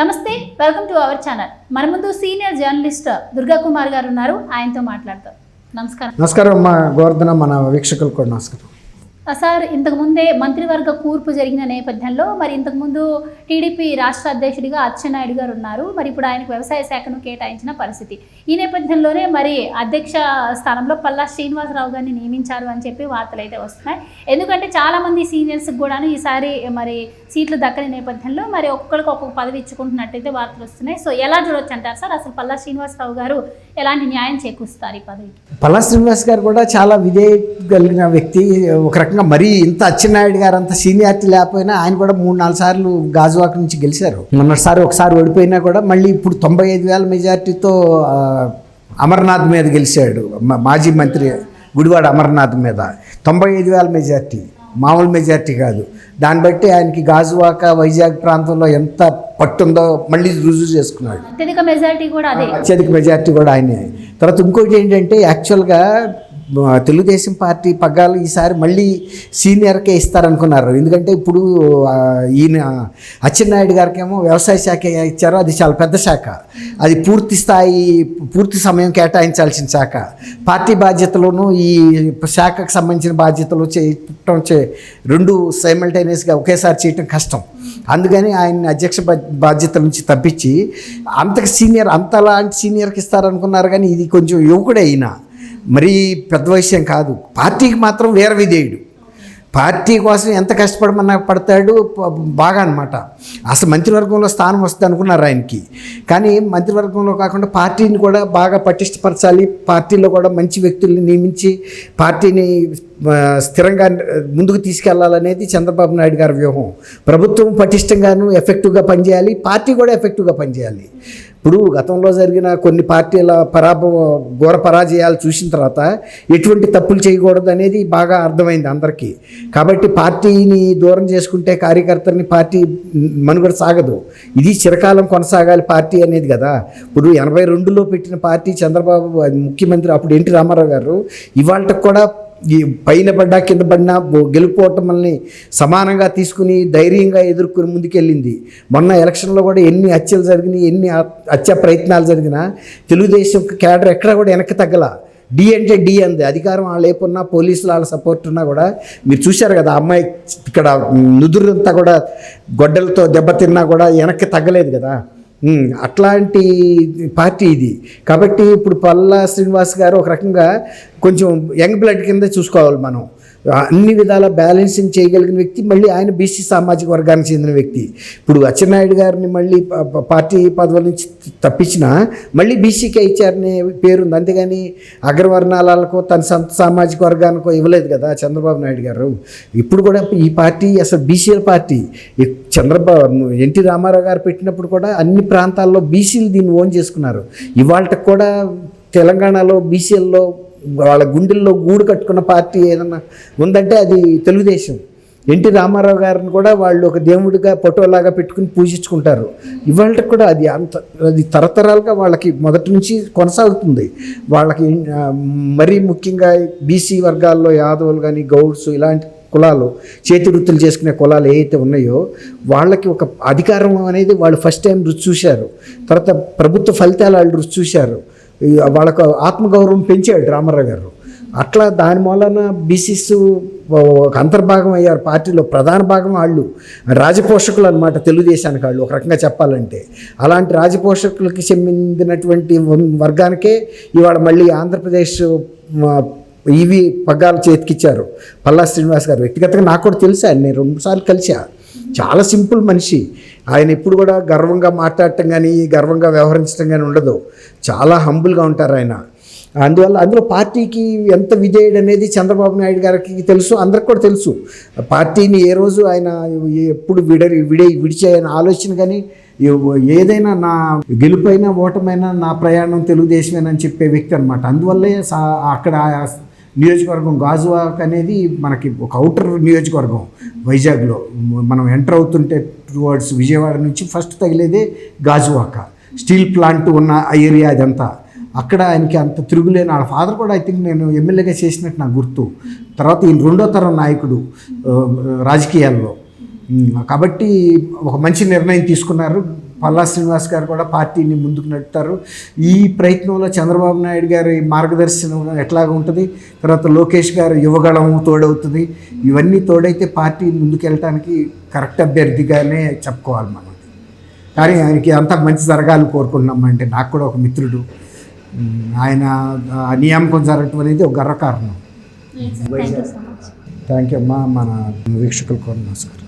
నమస్తే welcome to our channel మన ముందు సీనియర్ జర్నలిస్ట్ దుర్గా కుమార్ గారు ఉన్నారు. ఆయనతో మాట్లాడతాం. నమస్కారం. నమస్కారం మా గోవర్ధన మన వీక్షకులకు కూడా నమస్కారం. సార్ ఇంతకుముందే మంత్రివర్గ కూర్పు జరిగిన నేపథ్యంలో మరి ఇంతకుముందు టీడీపీ రాష్ట్ర అధ్యక్షుడిగా అచ్చెన్నాయుడు గారు ఉన్నారు. మరి ఇప్పుడు ఆయనకు వ్యవసాయ శాఖను కేటాయించిన పరిస్థితి. ఈ నేపథ్యంలోనే మరి అధ్యక్ష స్థానంలో పల్లా శ్రీనివాసరావు గారిని నియమించారు అని చెప్పి వార్తలు అయితే వస్తున్నాయి. ఎందుకంటే చాలా మంది సీనియర్స్కి కూడా ఈసారి మరి సీట్లు దక్కని నేపథ్యంలో మరి ఒక్కొక్కరికి ఒక్కొక్క పదవి ఇచ్చుకుంటున్నట్టయితే వార్తలు వస్తున్నాయి. సో ఎలా చూడొచ్చు అంటారు సార్? అసలు పల్లా శ్రీనివాసరావు గారు ఎలాంటి న్యాయం చేకూరుస్తారు ఈ పదవికి? పల్లా శ్రీనివాస్ గారు కూడా చాలా విధేయ కలిగిన వ్యక్తి. ఒక రకంగా మరీ ఇంత అచ్చెన్నాయుడు గారు అంత సీనియారిటీ లేకపోయినా ఆయన కూడా మూడు నాలుగు సార్లు గాజువాక నుంచి గెలిచారు. మొన్నటిసారి ఒకసారి ఓడిపోయినా కూడా మళ్ళీ ఇప్పుడు తొంభై ఐదు వేల మెజార్టీతో అమర్నాథ్ మీద గెలిచాడు. మాజీ మంత్రి గుడివాడ అమర్నాథ్ మీద. తొంభై ఐదు వేల మెజార్టీ మామూలు మెజార్టీ కాదు. దాన్ని బట్టి ఆయనకి గాజువాక వైజాగ్ ప్రాంతంలో ఎంత పట్టుందో మళ్ళీ రుజువు చేసుకున్నాడు. అత్యధిక మెజారిటీ కూడా అదే. అత్యధిక మెజార్టీ కూడా ఆయనే. తర్వాత ఇంకోటి ఏంటంటే యాక్చువల్గా తెలుగుదేశం పార్టీ పగ్గాలు ఈసారి మళ్ళీ సీనియర్కే ఇస్తారనుకున్నారు. ఎందుకంటే ఇప్పుడు ఈయన అచ్చెన్నాయుడు గారికేమో వ్యవసాయ శాఖ ఇచ్చారో. అది చాలా పెద్ద శాఖ. అది పూర్తి స్థాయి పూర్తి సమయం కేటాయించాల్సిన శాఖ. పార్టీ బాధ్యతలను ఈ శాఖకు సంబంధించిన బాధ్యతలు చేయటం చే రెండు సైమల్టేనియస్గా ఒకేసారి చేయటం కష్టం. అందుకని ఆయన అధ్యక్ష బాధ్యతల నుంచి తప్పించి అంతకు సీనియర్ అంతలాంటి సీనియర్కి ఇస్తారనుకున్నారు కానీ ఇది కొంచెం యువకుడే అయినా మరీ పెద్ద విషయం కాదు. పార్టీకి మాత్రం వేర విధేయుడు. పార్టీ కోసం ఎంత కష్టపడమన్నా పడతాడు బాగా అనమాట అసలు మంత్రివర్గంలో స్థానం వస్తుంది అనుకున్నారు ఆయనకి. కానీ మంత్రివర్గంలో కాకుండా పార్టీని కూడా బాగా పటిష్టపరచాలి పార్టీలో కూడా మంచి వ్యక్తుల్ని నియమించి పార్టీని స్థిరంగా ముందుకు తీసుకెళ్ళాలనేది చంద్రబాబు నాయుడు గారి వ్యూహం. ప్రభుత్వం పటిష్టంగాను ఎఫెక్టివ్గా పనిచేయాలి పార్టీ కూడా ఎఫెక్టివ్గా పనిచేయాలి. ఇప్పుడు గతంలో జరిగిన కొన్ని పార్టీల పరాభవ ఘోర పరాజయాలు చూసిన తర్వాత ఎటువంటి తప్పులు చేయకూడదు అనేది బాగా అర్థమైంది అందరికీ. కాబట్టి పార్టీని దూరం చేసుకుంటే కార్యకర్తని పార్టీ మనుగడ సాగదు. ఇది చిరకాలం కొనసాగాలి పార్టీ అనేది కదా. ఇప్పుడు ఎనభై రెండులో పెట్టిన పార్టీ చంద్రబాబు ముఖ్యమంత్రి అప్పుడు ఎన్టీ రామారావు గారు ఇవాళకి కూడా ఈ పైన పడ్డా కింద పడినా గెలుపుకోవటం గెలుపోవటమల్ని సమానంగా తీసుకుని ధైర్యంగా ఎదుర్కొని ముందుకెళ్ళింది. మొన్న ఎలక్షన్లో కూడా ఎన్ని హత్యలు జరిగినాయి ఎన్ని హత్య ప్రయత్నాలు జరిగినా తెలుగుదేశం క్యాడర్ ఎక్కడ కూడా వెనక్కి తగ్గల. డి అంటే డి అంది. అధికారం వాళ్ళు లేకున్నా పోలీసులు వాళ్ళ సపోర్ట్ ఉన్నా కూడా మీరు చూశారు కదా అమ్మాయి ఇక్కడ నుదురంతా కూడా గొడ్డలతో దెబ్బతిన్నా కూడా వెనక్కి తగ్గలేదు కదా. అట్లాంటి పార్టీ ఇది. కాబట్టి ఇప్పుడు పల్లా శ్రీనివాస్ గారు ఒక రకంగా కొంచెం యంగ్ బ్లడ్ కింద చూసుకోవాలి మనం. అన్ని విధాల బ్యాలెన్సింగ్ చేయగలిగిన వ్యక్తి మళ్ళీ ఆయన బీసీ సామాజిక వర్గానికి చెందిన వ్యక్తి. ఇప్పుడు అచ్చెన్నాయుడు గారిని మళ్ళీ పార్టీ పదవుల నుంచి తప్పించినా మళ్ళీ బీసీకే ఇచ్చారనే పేరుంది. అంతేగాని అగ్రవర్ణాలకు తన సొంత సామాజిక వర్గానికో ఇవ్వలేదు కదా చంద్రబాబు నాయుడు గారు. ఇప్పుడు కూడా ఈ పార్టీ అసలు బీసీల పార్టీ. చంద్రబాబు ఎన్టీ రామారావు గారు పెట్టినప్పుడు కూడా అన్ని ప్రాంతాల్లో బీసీలు దీన్ని ఓన్ చేసుకున్నారు. ఇవాళకి కూడా తెలంగాణలో బీసీల్లో వాళ్ళ గుండెల్లో గూడు కట్టుకున్న పార్టీ ఏదన్నా ఉందంటే అది తెలుగుదేశం. ఎన్టీ రామారావు గారిని కూడా వాళ్ళు ఒక దేవుడిగా ఫోటోలాగా పెట్టుకుని పూజించుకుంటారు. ఇవాళ కూడా అది అంత అది తరతరాలుగా వాళ్ళకి మొదటి నుంచి కొనసాగుతుంది. వాళ్ళకి మరీ ముఖ్యంగా బీసీ వర్గాల్లో యాదవులు కానీ గౌడ్స్ ఇలాంటి కులాలు చేతి వృత్తులు చేసుకునే కులాలు ఏవైతే ఉన్నాయో వాళ్ళకి ఒక అధికారం అనేది వాళ్ళు ఫస్ట్ టైం రుచి చూశారు. తర్వాత ప్రభుత్వ ఫలితాలు వాళ్ళు రుచి చూశారు. వాళ్ళకు ఆత్మగౌరవం పెంచాడు రామారావు గారు. అట్లా దాని మూలన బీసీస్ ఒక అంతర్భాగం అయ్యారు. పార్టీలో ప్రధాన భాగం వాళ్ళు. రాజపోషకులు అనమాట తెలుగుదేశానికి వాళ్ళు. ఒక రకంగా చెప్పాలంటే. అలాంటి రాజపోషకులకి చెందినటువంటి వర్గానికే ఇవాళ మళ్ళీ ఆంధ్రప్రదేశ్ ఇవి పగ్గాలు చేతికిచ్చారు. పల్లా శ్రీనివాస్ గారు. వ్యక్తిగతంగా నాకు కూడా తెలుసా. నేను రెండుసార్లు కలిసా. చాలా సింపుల్ మనిషి. ఆయన ఎప్పుడు కూడా గర్వంగా మాట్లాడటం కానీ గర్వంగా వ్యవహరించడం కానీ ఉండదు. చాలా హంబుల్గా ఉంటారు ఆయన. అందువల్ల అందులో పార్టీకి ఎంత విజయుడు అనేది చంద్రబాబు నాయుడు గారికి తెలుసు అందరికి కూడా తెలుసు. పార్టీని ఏ రోజు ఆయన ఎప్పుడు విడరి విడే విడిచే ఆలోచన కానీ ఏదైనా నా గెలుపైనా ఓటమైనా నా ప్రయాణం తెలుగుదేశమేనని చెప్పే వ్యక్తి అనమాట అందువల్లే సా- అక్కడ నియోజకవర్గం గాజువాక్ అనేది మనకి ఒక అవుటర్ నియోజకవర్గం. వైజాగ్లో. మనం ఎంటర్ అవుతుంటే టువర్డ్స్ విజయవాడ నుంచి ఫస్ట్ తగిలేదే గాజువాక. స్టీల్ ప్లాంట్ ఉన్న ఆ ఏరియా అదంతా అక్కడ ఆయనకి అంత తిరుగులేని వాళ్ళ ఫాదర్ కూడా ఐ థింక్ నేను ఎమ్మెల్యేగా చేసినట్టు నాకు గుర్తు. తర్వాత ఈయన రెండో తరం నాయకుడు రాజకీయాల్లో. కాబట్టి ఒక మంచి నిర్ణయం తీసుకున్నారు. పల్లా శ్రీనివాస్ గారు కూడా పార్టీని ముందుకు నడుపుతారు. ఈ ప్రయత్నంలో చంద్రబాబు నాయుడు గారి మార్గదర్శనం ఎట్లాగా ఉంటుంది. తర్వాత లోకేష్ గారు యువగళం తోడవుతుంది. ఇవన్నీ తోడైతే పార్టీ ముందుకు వెళ్ళటానికి కరెక్ట్ అభ్యర్థిగానే చెప్పుకోవాలి మనం. కానీ ఆయనకి అంతా మంచి జరగాలని కోరుకుంటున్నాం అంటే నాకు కూడా ఒక మిత్రుడు. ఆయన నియామకం జరగటం అనేది ఒక గర్వకారణం థ్యాంక్ యూ థ్యాంక్ అమ్మా మన వీక్షకులకు నమస్కారం